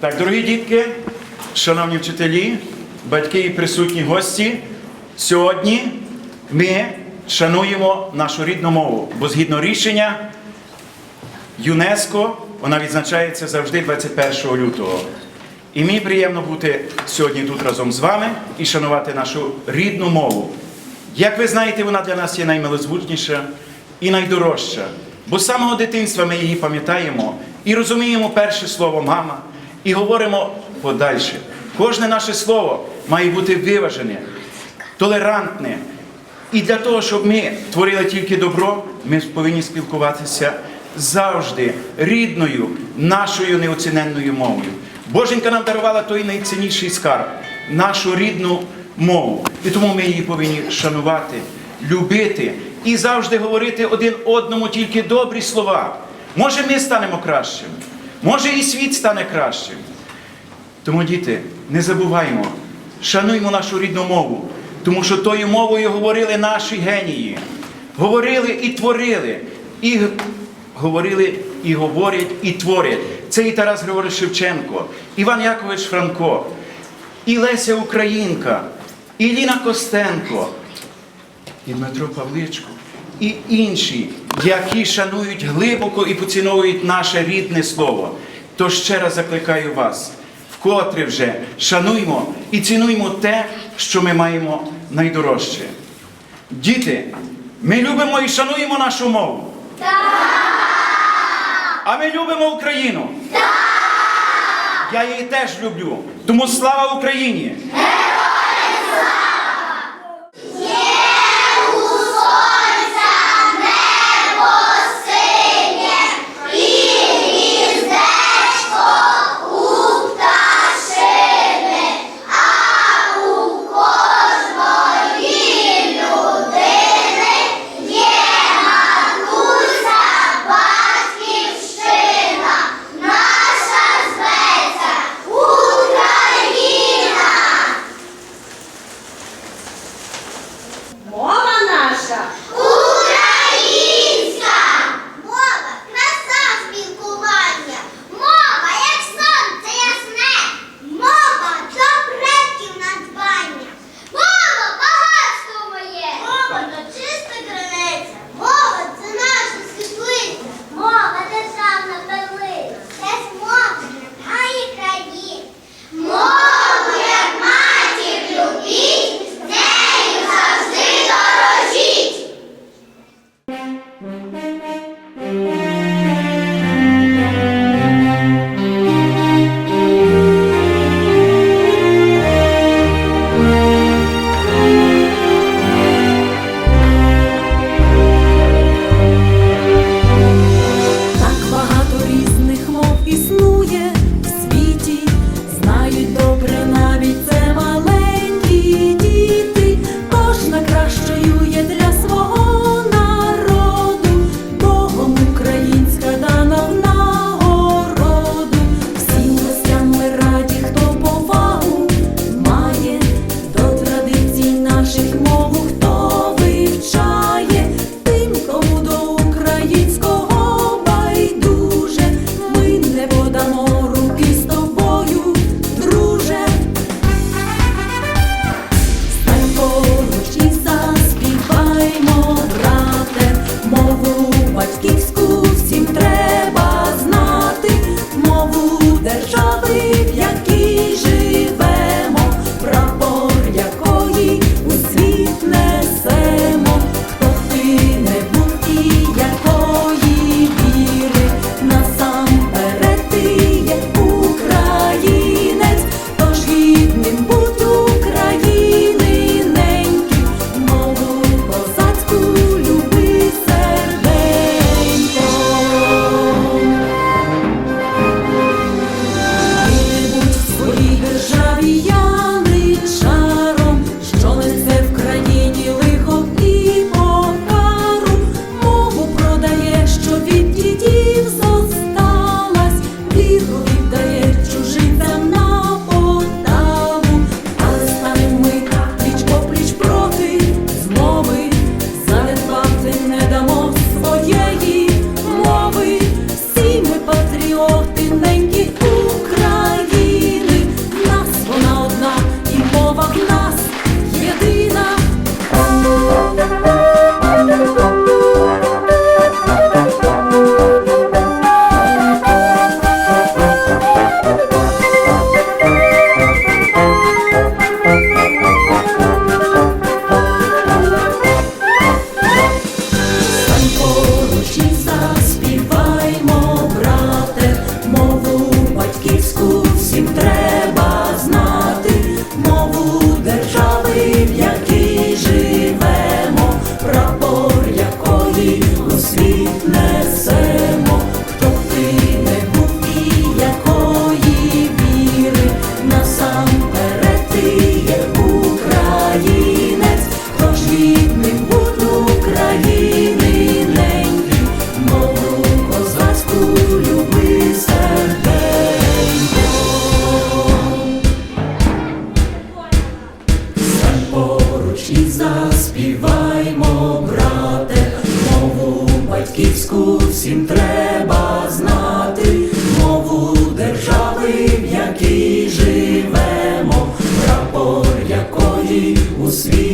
Так, дорогі дітки, шановні вчителі, батьки і присутні гості, сьогодні ми шануємо нашу рідну мову, бо згідно рішення ЮНЕСКО вона відзначається завжди 21 лютого. І мені приємно бути сьогодні тут разом з вами і шанувати нашу рідну мову. Як ви знаєте, вона для нас є наймилозвучніша і найдорожча. Бо з самого дитинства ми її пам'ятаємо і розуміємо перше слово мама, і говоримо подальше. Кожне наше слово має бути виважене, толерантне. І для того, щоб ми творили тільки добро, ми повинні спілкуватися завжди рідною, нашою неоціненною мовою. Боженька нам дарувала той найцінніший скарб нашу рідну мову. І тому ми її повинні шанувати, любити і завжди говорити один одному тільки добрі слова. Може, ми станемо кращими, може і світ стане кращим. Тому, діти, не забуваймо, шануймо нашу рідну мову, тому що тою мовою говорили наші генії, говорили і творили, і говорили і говорять, і творять. Це і Тарас Григорович Шевченко, Іван Якович Франко, і Леся Українка, і Ліна Костенко, і Дмитро Павличко, і інші, які шанують глибоко і поціновують наше рідне слово. То ще раз закликаю вас, вкотре вже шануймо і цінуймо те, що ми маємо найдорожче. Діти, ми любимо і шануємо нашу мову. А ми любимо Україну. Я її теж люблю. Тому слава Україні! хоч і заспіваймо, брате, мову батьківську всім треба знати, мову держави, в якій живемо, прапор якої у світі.